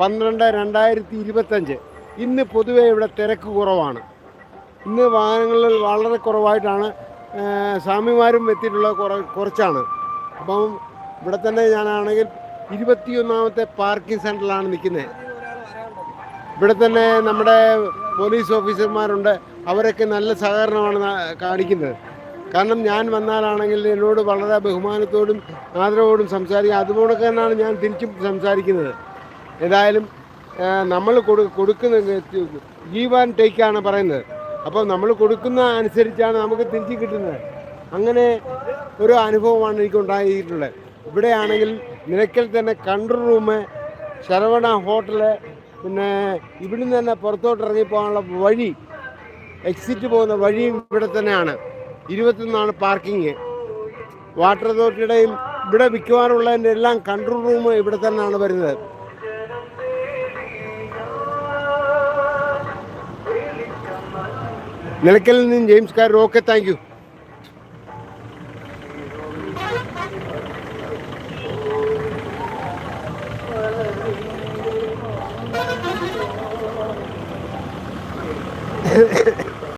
പന്ത്രണ്ട് രണ്ടായിരത്തി ഇരുപത്തഞ്ച്. ഇന്ന് പൊതുവെ ഇവിടെ തിരക്ക് കുറവാണ്. ഇന്ന് വാഹനങ്ങളിൽ വളരെ കുറവായിട്ടാണ് സ്വാമിമാരും എത്തിയിട്ടുള്ള കുറ കുറച്ചാണ്. അപ്പം ഇവിടെ തന്നെ ഞാനാണെങ്കിൽ ഇരുപത്തിയൊന്നാമത്തെ പാർക്കിംഗ് സെന്ററിലാണ് നിൽക്കുന്നത്. ഇവിടെ തന്നെ നമ്മുടെ പോലീസ് ഓഫീസർമാരുണ്ട്. അവരൊക്കെ നല്ല സഹകരണമാണ് കാണിക്കുന്നത്. കാരണം ഞാൻ വന്നാലാണെങ്കിൽ എന്നോട് വളരെ ബഹുമാനത്തോടും ആദരവോടും സംസാരിക്കുക അതുപോലെ തന്നെയാണ് ഞാൻ തിരിച്ചും സംസാരിക്കുന്നത്. ഏതായാലും നമ്മൾ കൊടു കൊടുക്കുന്ന ഗീവ് ആൻഡ് ആണ് പറയുന്നത്. അപ്പോൾ നമ്മൾ കൊടുക്കുന്ന അനുസരിച്ചാണ് നമുക്ക് തിരിച്ചു കിട്ടുന്നത്. അങ്ങനെ ഒരു അനുഭവമാണ് എനിക്ക് ഉണ്ടായിട്ടുള്ളത് ഇവിടെയാണെങ്കിൽ നിലയ്ക്കൽ തന്നെ കൺട്രോൾ റൂമ് ശരവണ ഹോട്ടൽ പിന്നെ ഇവിടുന്ന് തന്നെ പുറത്തോട്ട് ഇറങ്ങിപ്പോകാനുള്ള വഴി എക്സിറ്റ് പോകുന്ന വഴിയും ഇവിടെ തന്നെയാണ്. ഇരുപത്തൊന്നാണ് പാർക്കിങ് വാട്ടർ അതോറിറ്റിയുടെയും ഇവിടെ വിൽക്കുവാനുള്ളതിന്റെ എല്ലാം കൺട്രോൾ റൂം ഇവിടെ തന്നെയാണ് വരുന്നത്. നിലയ്ക്കലിൽ നിന്നും James car okay thank you